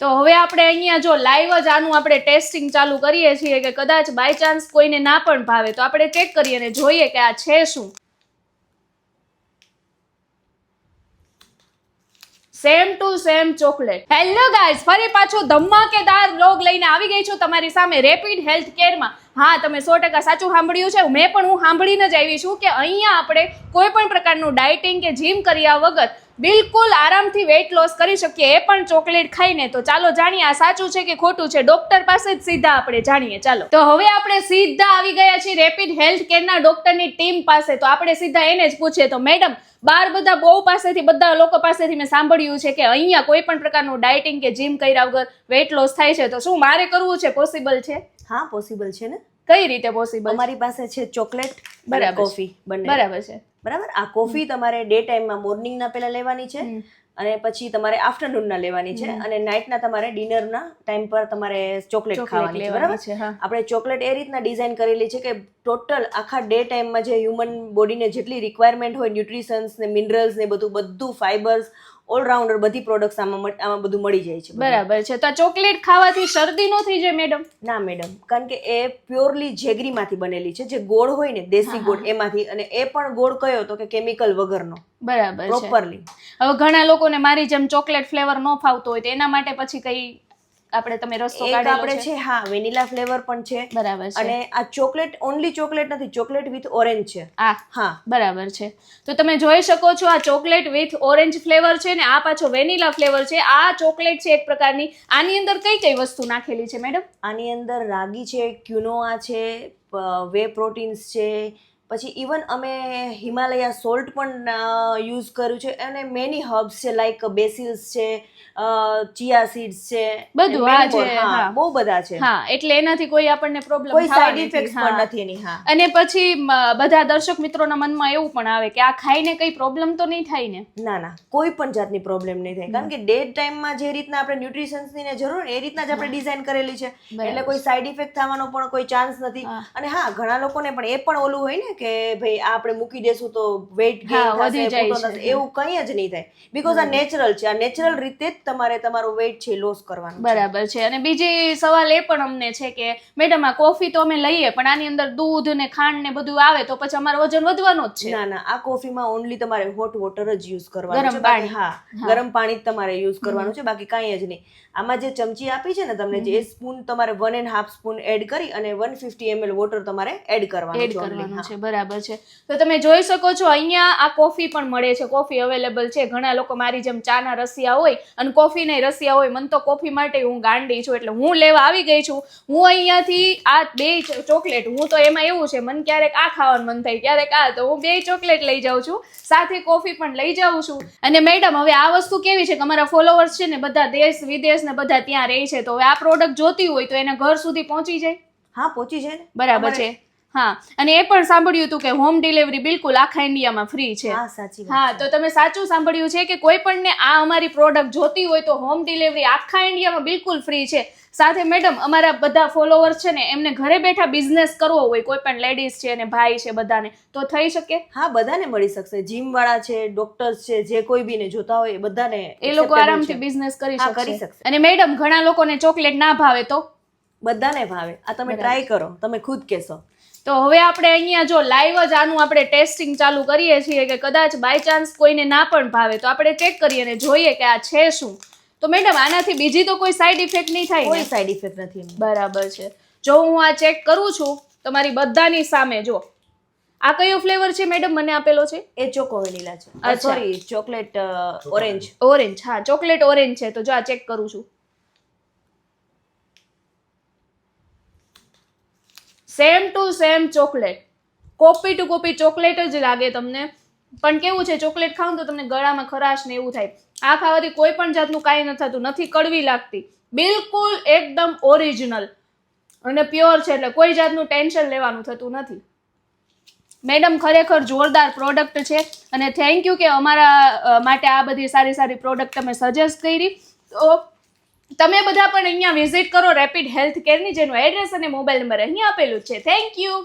તો હવે આપણે અહીંયા જો લાઈવ જ આનું આપણે ટેસ્ટિંગ ચાલુ કરીએ છીએ કે કદાચ બાય ચાન્સ કોઈને ના પણ ભાવે, તો આપણે ચેક કરીએ અને જોઈએ કે આ છે શું. Same to same chocolate hello guys ફરી પાછો ધમાકેદાર લોગ લઈને આવી ગઈ છું તમારી સામે રેપિડ હેલ્થ કેરમાં હા, તમે સો ટકા સાચું સાંભળ્યું છે. મેં પણ હું સાંભળીને જ આવી છું કે અહીંયા આપણે કોઈ પણ પ્રકારનું ડાયટિંગ કે જીમ કર્યા વગર બિલકુલ આરામથી વેઇટ લોસ કરી શકીએ. એ પણ ચોકલેટ ખાઈને. તો ચાલો જાણીએ આ સાચું છે કે ખોટું છે? ડોક્ટર પાસે જ સીધા આપણે જાણીએ. ચાલો. તો હવે આપણે સીધા આવી ગયા છીએ રેપિડ હેલ્થ કેરના ડોક્ટરની ટીમ પાસે. તો આપણે સીધા એને જ પૂછીએ. તો મેડમ બાર બધા બહુ પાસેથી બધા લોકો પાસેથી મેં સાંભળ્યું છે કે અહીંયા કોઈ પણ પ્રકારનું ડાયટિંગ કે જીમ કર્યા વગર વેઇટ લોસ થાય છે. તો શું મારે કરવું છે? પોસિબલ છે? હા પોસિબલ છે ને? કઈ રીતે પોસિબલ અમારી પાસે છે ચોકલેટ બરાબર કોફી બરાબર છે. બરાબર? આ કોફી તમારે ડે ટાઈમમાં મોર્નિંગના પહેલાં લેવાની છે અને પછી તમારે આફ્ટરનૂનના લેવાની છે અને નાઇટના તમારે ડિનરના ટાઈમ પર તમારે ચોકલેટ ખાવાની છે બરાબર? છે આપણે ચોકલેટ એ રીતના ડિઝાઇન કરેલી છે કે ટોટલ આખા ડે ટાઈમમાં જે હ્યુમન બોડીને જેટલી રિક્વાયરમેન્ટ હોય ન્યુટ્રિશન્સ ને મિનરલ્સ ને બધું બધું ફાઈબર્સ ઓલરાઉન્ડર બધી પ્રોડક્ટ્સ આમાં આમાં બધું મળી જાય છે. બરાબર છે. તો ચોકલેટ ખાવાથી શરદી નો થઈ જાય મેડમ ના મેડમ કારણ કે એ પ્યોરલી જેગરીમાંથી બનેલી છે. જે ગોળ હોય ને દેશી ગોળ એમાંથી. અને એ પણ ગોળ કયો તો કે કેમિકલ વગરનો. બરાબર પ્રોપરલી હવે ઘણા લોકોને મારી જેમ ચોકલેટ ફ્લેવર ન ફાવતો હોય તો એના માટે પછી કઈ આપણે તમે રસ્તો કાઢેલો આપણે છે. હા વેનીલા ફ્લેવર પણ છે. બરાબર છે. અને આ ચોકલેટ ઓનલી ચોકલેટ નથી ચોકલેટ વિથ ઓરેન્જ છે. આ હા. બરાબર છે. તો તમે જોઈ શકો છો આ ચોકલેટ વિથ ઓરેન્જ ફ્લેવર છે ને આ પાછો વેનીલા ફ્લેવર છે. આ ચોકલેટ છે એક પ્રકારની. આની અંદર કઈ કઈ વસ્તુ નાખેલી છે મેડમ? આની અંદર રાગી છે ક્યુનોઆ છે વે પ્રોટીન્સ છે પછી ઇવન અમે હિમાલયા સોલ્ટ પણ યુઝ કર્યું છે અને મેની હર્બ્સ છે લાઈક બેસિલ્સ છે ચિયા સીડ્સ છે બધું, આ છે. બહુ બધા છે. હા એટલે એનાથી કોઈ આપણને પ્રોબ્લેમ કોઈ સાઈડ ઇફેક્ટ પણ નથી એની હા. અને પછી બધા દર્શક મિત્રોના મનમાં એવું પણ આવે કે આ ખાઈને કઈ પ્રોબ્લેમ તો નહીં થાય ને? ના ના કોઈ પણ જાતની પ્રોબ્લેમ નહીં થાય. કારણ કે ડે ટાઈમમાં જે રીતના આપણે ન્યુટ્રિશન્સની ને જરૂર એ રીતના જ આપણે ડિઝાઇન કરેલી છે. એટલે કોઈ સાઈડ ઇફેક્ટ થવાનો પણ કોઈ ચાન્સ નથી. અને હા ઘણા લોકોને પણ એ પણ ઓલું હોય ને કે ભાઈ આ આપણે મૂકી દેશું તો વેઇટ ગેઇન થશે. એવું કંઈ જ નહીં થાય. બીકોઝ આ નેચરલ છે આ નેચરલ રીતે જ તમારે તમારો વેઇટ છે લોસ કરવાનું બરાબર છે. અને બીજી સવાલ એ પણ અમને છે કે મેડમ આ કોફી તો અમે લઈએ પણ આની અંદર દૂધ ને ખાંડ ને બધું આવે તો પછી અમારું વજન વધવાનું જ છે. ના ના આ કોફીમાં ઓનલી તમારે હોટ વોટર જ યુઝ કરવાનું ગરમ પાણી. હા ગરમ પાણી જ તમારે યુઝ કરવાનું છે બાકી કાંઈ જ નહીં. આમાં જે ચમચી આપી છે ને તમને જે સ્પૂન તમારે one and half spoon add કરી અને વન ફિફ્ટી એમએલ વોટર તમારે એડ કરવાનું એડ છે બરાબર છે. તો તમે જોઈ શકો છો અહીંયા આ કોફી પણ મળે છે. કોફી અવેલેબલ છે. ઘણા લોકો મારી જેમ ચાના રસિયા હોય અને કોફીના રસિયા હોય મને તો કોફી માટે હું ગાંડી છું. એટલે હું લેવા આવી ગઈ છું. હું અહીંયાથી આ બે ચોકલેટ હું તો એમાં એવું છે મને ક્યારેક આ ખાવાનું મન થાય ક્યારેક આ. તો હું બે ચોકલેટ લઈ જાઉં છું. સાથે કોફી પણ લઈ જાઉં છું. અને મેડમ હવે આ વસ્તુ કેવી છે? કે અમારા ફોલોવર્સ છે ને બધા દેશ વિદેશ ને બધા ત્યાં રહે છે. તો હવે આ પ્રોડક્ટ જોતી હોય તો એને ઘર સુધી પહોંચી જાય? હા પહોંચી જાય ને. બરાબર છે. હા અને એ પણ સાંભળ્યું હતું કે હોમ ડિલિવરી બિલકુલ આખા ઇન્ડિયામાં ફ્રી છે. હા સાચી હા તો તમે સાચું સાંભળ્યું છે કે કોઈ પણ ને આ અમારી પ્રોડક્ટ જોતી હોય તો હોમ ડિલિવરી આખા ઇન્ડિયામાં બિલકુલ ફ્રી છે. સાથે મેડમ અમારા બધા ફોલોવર્સ છે ને એમને ઘરે બેઠા બિઝનેસ કરવો હોય કોઈ પણ લેડીઝ છે અને ભાઈ છે બધાને તો થઈ શકે? હા બધાને મળી શકશે. જીમ વાળા છે ડોક્ટર્સ છે જે કોઈ બીને જોતા હોય એ બધાને એ લોકો આરામથી બિઝનેસ કરી શકશે. શકશે. અને મેડમ ઘણા લોકોને ચોકલેટ ના ભાવે તો? બધાને ભાવે. આ તમે ટ્રાય કરો. તમે ખુદ કહેશો તો હવે આપણે અહીંયા જો લાઈવ જ આનું આપણે ટેસ્ટિંગ ચાલુ કરીએ છીએ કે કદાચ બાય ચાન્સ કોઈને ના પણ ભાવે. તો આપણે ચેક કરીએ અને જોઈએ કે આ છે શું. તો મેડમ આનાથી બીજી તો કોઈ સાઈડ ઇફેક્ટ નહીં થાય કોઈ સાઈડ ઇફેક્ટ નથી બરાબર છે. જો હું આ ચેક કરું છું તમારી બધાની સામે જો. આ કયો ફ્લેવર છે મેડમ મને આપેલો છે? એ ચોકો વેનીલા છે. અચ્છા. સોરી ચોકલેટ ઓરેન્જ ઓરેન્જ હા ચોકલેટ ઓરેન્જ છે. તો જો આ ચેક કરું છું. Same to same chocolate. Copy to copy chocolate જ લાગે તમને. પણ કેવું છે, ચોકલેટ ખાવ તો તમને ગળામાં ખરાશ ને એવું થાય. આ ખાવાથી કોઈ પણ જાતનું કાંઈ નથી થતું, નથી કડવી લાગતી. બિલકુલ એકદમ ઓરિજિનલ. અને પ્યોર છે એટલે કોઈ જાતનું ટેન્શન લેવાનું થતું નથી. મેડમ, ખરેખર જોરદાર પ્રોડક્ટ છે. અને થેન્ક યુ કે અમારા માટે આ બધી સારી સારી પ્રોડક્ટ તમે સજેસ્ટ કરી. તો તમે બધા પણ અહીંયા વિઝિટ કરો રેપિડ હેલ્થ કેરની જેનું એડ્રેસ અને મોબાઈલ નંબર અહીંયા આપેલું છે. Thank you